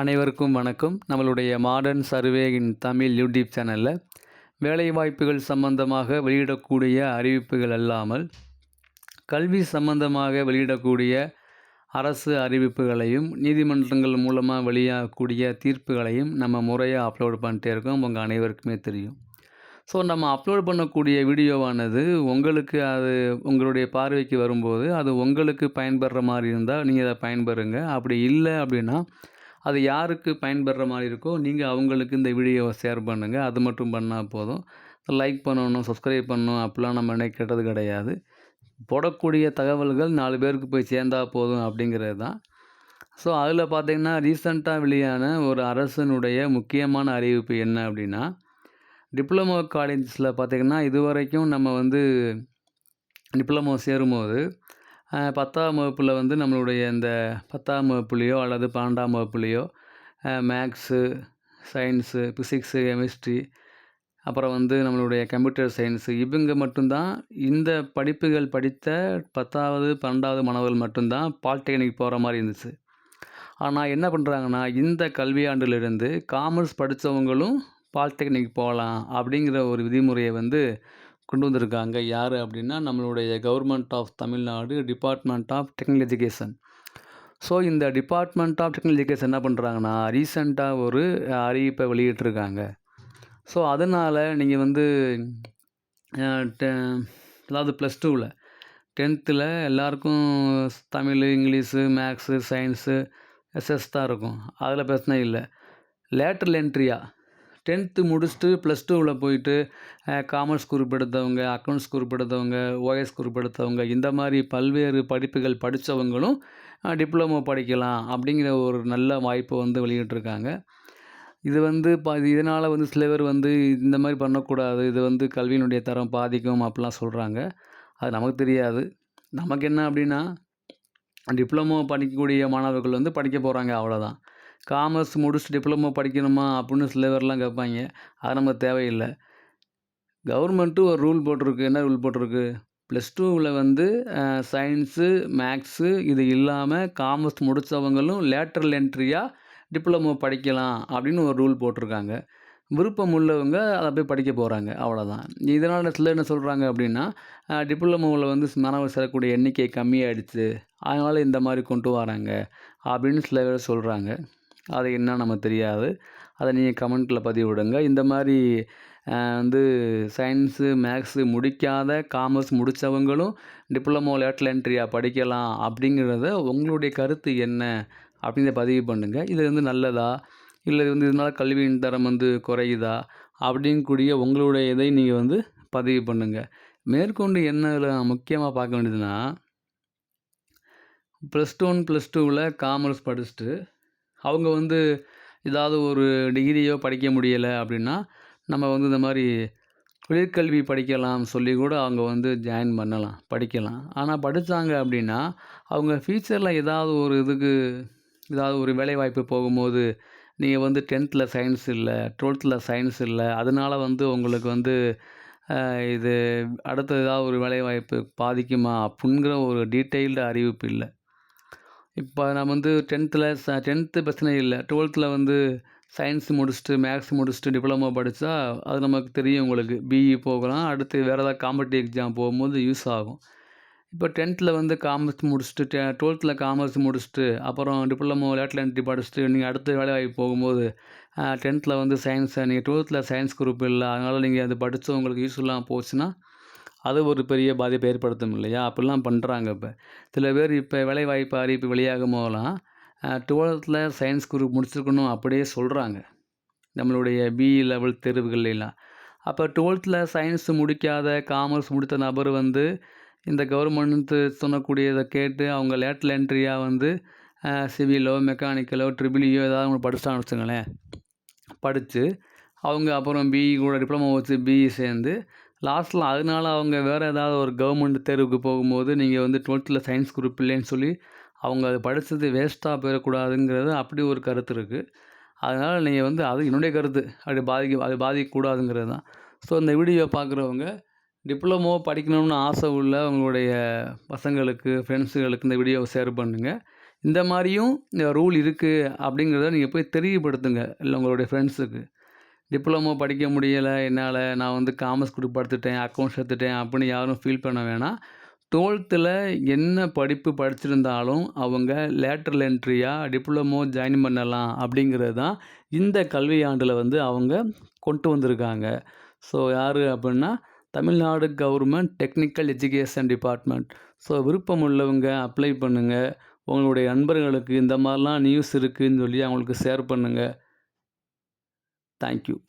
அனைவருக்கும் வணக்கம். நம்மளுடைய modern survey in Tamil YouTube சேனலில் வேலைவாய்ப்புகள் சம்பந்தமாக வெளியிடக்கூடிய அறிவிப்புகள் அல்லாமல் கல்வி சம்பந்தமாக வெளியிடக்கூடிய அரசு அறிவிப்புகளையும் நீதிமன்றங்கள் மூலமாக வெளியாகக்கூடிய தீர்ப்புகளையும் நம்ம முறையாக அப்லோட் பண்ணிட்டே இருக்கோம். உங்கள் அனைவருக்குமே தெரியும். ஸோ நம்ம அப்லோட் பண்ணக்கூடிய வீடியோவானது உங்களுக்கு அது உங்களுடைய பார்வைக்கு வரும்போது அது உங்களுக்கு பயன்படுற மாதிரி இருந்தால் நீங்கள் அதை பயன்பெறுங்க. அப்படி இல்லை அப்படின்னா அது யாருக்கு பயன்படுற மாதிரி இருக்கோ நீங்கள் அவங்களுக்கு இந்த வீடியோவை ஷேர் பண்ணுங்கள் அது மட்டும் பண்ணால் போதும். லைக் பண்ணணும் சப்ஸ்கிரைப் பண்ணணும் அப்படிலாம் நம்ம நினைக்கிறது கிடையாது. போடக்கூடிய தகவல்கள் நாலு பேருக்கு போய் சேர்ந்தா போதும் அப்படிங்கிறது தான். ஸோ அதில் பார்த்திங்கன்னா ரீசண்டாக வெளியான ஒரு அரசனுடைய முக்கியமான அறிவிப்பு என்ன அப்படின்னா டிப்ளமோ காலேஜஸில் பார்த்திங்கன்னா இதுவரைக்கும் நம்ம வந்து டிப்ளமோ சேரும்போது பத்தாம் வகுப்பில் வந்து நம்மளுடைய இந்த பத்தாம் வகுப்புலேயோ அல்லது பன்னெண்டாம் வகுப்புலேயோ மேக்ஸு சயின்ஸு ஃபிசிக்ஸு கெமிஸ்ட்ரி அப்புறம் வந்து நம்மளுடைய கம்ப்யூட்டர் சயின்ஸு இவங்க மட்டும்தான் இந்த படிப்புகள் படித்த பத்தாவது பன்னெண்டாவது மாணவர்கள் மட்டும்தான் பாலிடெக்னிக் போகிற மாதிரி இருந்துச்சு. ஆனால் என்ன பண்ணுறாங்கன்னா இந்த கல்வியாண்டிலிருந்து காமர்ஸ் படித்தவங்களும் பாலிடெக்னிக் போகலாம் அப்படிங்கிற ஒரு விதிமுறையை வந்து கொண்டு வந்திருக்காங்க. யார் அப்படின்னா நம்மளுடைய government of Tamil Nadu department of technical education so இந்த டிபார்ட்மெண்ட் ஆஃப் டெக்னிக்கல் எஜுகேஷன் என்ன பண்ணுறாங்கன்னா ரீசண்டாக ஒரு அறிவிப்பை வெளியிட்டிருக்காங்க. ஸோ அதனால் நீங்கள் வந்து டெ- அதாவது ப்ளஸ் டூவில் டென்த்தில் எல்லாருக்கும் Tamil English maths science SS தான் இருக்கும். அதில் பிரச்சனை இல்லை. லேட்டர் என்ட்ரியாக டென்த்து முடிச்சுட்டு ப்ளஸ் டூவில் போயிட்டு காமர்ஸ் குரூப் எடுத்தவங்க அக்கௌண்ட்ஸ் குரூப் எடுத்தவங்க ஓஎஸ் குரூப் எடுத்தவங்க இந்த மாதிரி பல்வேறு படிப்புகள் படித்தவங்களும் டிப்ளமோ படிக்கலாம் அப்படிங்கிற ஒரு நல்ல வாய்ப்பை வந்து வெளியிட்டிருக்காங்க. இது வந்து பா இதனால் வந்து சில பேர் வந்து இந்த மாதிரி பண்ணக்கூடாது இது வந்து கல்வியினுடைய தரம் பாதிக்கும் அப்படிலாம் சொல்கிறாங்க அது நமக்கு தெரியாது. நமக்கு என்ன அப்படின்னா டிப்ளமோ படிக்கக்கூடிய மாணவர்கள் வந்து படிக்க போகிறாங்க அவ்வளோதான் காமர்ஸ் முடிச்சுட்டு டிப்ளமோ படிக்கணுமா அப்படின்னு சில பேர்லாம் கேட்பாங்க. அது நம்ம தேவையில்லை. கவர்மெண்ட்டும் ஒரு ரூல் போட்டிருக்கு. என்ன ரூல் போட்டிருக்கு? ப்ளஸ் டூவில் வந்து சயின்ஸு மேக்ஸு இது இல்லாமல் காமர்ஸ் முடித்தவங்களும் லேட்டரல் என்ட்ரியாக டிப்ளமோ படிக்கலாம் அப்படின்னு ஒரு ரூல் போட்டிருக்காங்க. விருப்பம் உள்ளவங்க அதை போய் படிக்க போகிறாங்க அவ்வளோதான் இதனால் சிலர் என்ன சொல்கிறாங்க அப்படின்னா டிப்ளமோவில் வந்து மாணவர் சேரக்கூடிய எண்ணிக்கை கம்மியாயிடுச்சு. அதனால் இந்த மாதிரி கொண்டு வராங்க அப்படின்னு சில பேர் சொல்கிறாங்க அது என்ன நமக்கு தெரியாது. அதை நீங்கள் கமெண்ட்டில் பதிவு விடுங்க. இந்த மாதிரி வந்து சயின்ஸு மேக்ஸு முடிக்காத காமர்ஸ் முடித்தவங்களும் டிப்ளமோ லேட்டல் என்ட்ரியாக படிக்கலாம் அப்படிங்கிறத உங்களுடைய கருத்து என்ன அப்படிங்கிறத பதிவு பண்ணுங்கள் இது வந்து நல்லதா? இல்லை வந்து இதனால் கல்வியின் தரம் வந்து குறையுதா? அப்படிங்கக்கூடிய உங்களுடைய இதை நீங்கள் வந்து பதிவு பண்ணுங்கள் மேற்கொண்டு என்ன இதில் முக்கியமாக பார்க்க வேண்டியதுன்னா ப்ளஸ் டூ ஒன் ப்ளஸ் டூவில் காமர்ஸ் படிச்சுட்டு அவங்க வந்து ஏதாவது ஒரு டிகிரியோ படிக்க முடியலை அப்படின்னா நம்ம வந்து இந்த மாதிரி தொழிற்கல்வி படிக்கலாம் சொல்லி கூட அவங்க வந்து ஜாயின் பண்ணலாம் படிக்கலாம். ஆனால் படித்தாங்க அப்படின்னா அவங்க ஃப்யூச்சரில் ஏதாவது ஒரு இதுக்கு ஏதாவது ஒரு வேலைவாய்ப்பு போகும்போது நீங்கள் வந்து டென்த்தில் சயின்ஸ் இல்லை டுவெல்த்தில் சயின்ஸ் இல்லை அதனால வந்து உங்களுக்கு வந்து இது அடுத்த ஏதாவது ஒரு வேலைவாய்ப்பு பாதிக்குமா அப்படிங்கிற ஒரு டீட்டெயில்டு அறிவிப்பு இல்லை. இப்போ நம்ம வந்து டென்த்தில் ச டென்த்து பிரச்சனை இல்லை. டுவெல்த்தில் வந்து சயின்ஸ் முடிச்சுட்டு மேக்ஸ் முடிச்சுட்டு டிப்ளமோ படித்தா அது நமக்கு தெரியும் உங்களுக்கு. பிஇ போகலாம். அடுத்து வேறு ஏதாவது காம்படிட்டிவ் எக்ஸாம் போகும்போது யூஸ் ஆகும். இப்போ டென்த்தில் வந்து காமர்ஸ் முடிச்சுட்டு டெ டுவெல்த்தில் காமர்ஸ் முடிச்சுட்டு அப்புறம் டிப்ளமோ லேட்டல் என்ட்ரி படிச்சுட்டு நீங்கள் அடுத்த வேலைவாய்ப்பு போகும்போது டென்த்தில் வந்து சயின்ஸை நீங்கள் டுவெல்த்தில் சயின்ஸ் குரூப் இல்லை அதனால் நீங்கள் அது படித்து உங்களுக்கு யூஸ்ஃபுல்லாக போச்சுன்னா அது ஒரு பெரிய பாதிப்பை ஏற்படுத்தும் இல்லையா? அப்படிலாம் பண்ணுறாங்க இப்போ. சில பேர் இப்போ வேலைவாய்ப்பு அறிவிப்பு வெளியாகும் போதெல்லாம் டுவெல்த்தில் சயின்ஸ் குரூப் முடிச்சிருக்கணும் அப்படியே சொல்கிறாங்க நம்மளுடைய பிஇ லெவல் தேர்வுகள்லாம் அப்போ டுவெல்த்தில் சயின்ஸ் முடிக்காத காமர்ஸ் முடித்த நபர் வந்து இந்த கவர்மெண்ட்டு சொல்லக்கூடியதை கேட்டு அவங்க லேட்டல் என்ட்ரியாக வந்து சிவிலோ மெக்கானிக்கலோ ட்ரிபிளியோ ஏதாவது ஒன்று படிச்சிட்டான்னு வச்சுங்களேன் படித்து அவங்க அப்புறம் பிஇ கூட டிப்ளமோ வச்சு பிஇ சேர்ந்து லாஸ்ட்டில் அதனால அவங்க வேறு ஏதாவது ஒரு கவர்மெண்ட் தேர்வுக்கு போகும்போது நீங்கள் வந்து டுவெல்த்தில் சயின்ஸ் குரூப் இல்லைன்னு சொல்லி அவங்க அது படித்தது வேஸ்ட்டாக போயிடக்கூடாதுங்கிறது அப்படி ஒரு கருத்து இருக்குது அதனால் நீங்கள் வந்து அது என்னுடைய கருத்து. அப்படி பாதிக்க அது பாதிக்கக்கூடாதுங்கிறது தான் ஸோ இந்த வீடியோ பார்க்குறவங்க டிப்ளமோ படிக்கணும்னு ஆசை உள்ள உங்களுடைய பசங்களுக்கு ஃப்ரெண்ட்ஸுகளுக்கு இந்த வீடியோவை ஷேர் பண்ணுங்கள் இந்த மாதிரியும் ரூல் இருக்குது அப்படிங்கிறத நீங்கள் போய் தெரியப்படுத்துங்க இல்லை உங்களுடைய ஃப்ரெண்ட்ஸுக்கு டிப்ளமோ படிக்க முடியலை என்னால் நான் வந்து காமர்ஸ் குரூப் எடுத்துட்டேன் அக்கௌண்ட்ஸ் எடுத்துட்டேன் அப்படின்னு யாரும் ஃபீல் பண்ண வேணாம். டுவெல்த்தில் என்ன படிப்பு படிச்சிருந்தாலும் அவங்க லேட்டரல் என்ட்ரியாக டிப்ளமோ ஜாயின் பண்ணலாம் அப்படிங்கிறது தான் இந்த கல்வியாண்டில் வந்து அவங்க கொண்டு வந்திருக்காங்க. ஸோ யார் அப்படின்னா Tamil Nadu government technical education department so விருப்பம் உள்ளவங்க அப்ளை பண்ணுங்கள் உங்களுடைய நண்பர்களுக்கு இந்த மாதிரிலாம் நியூஸ் இருக்குதுன்னு சொல்லி அவங்களுக்கு ஷேர் பண்ணுங்கள் Thank you.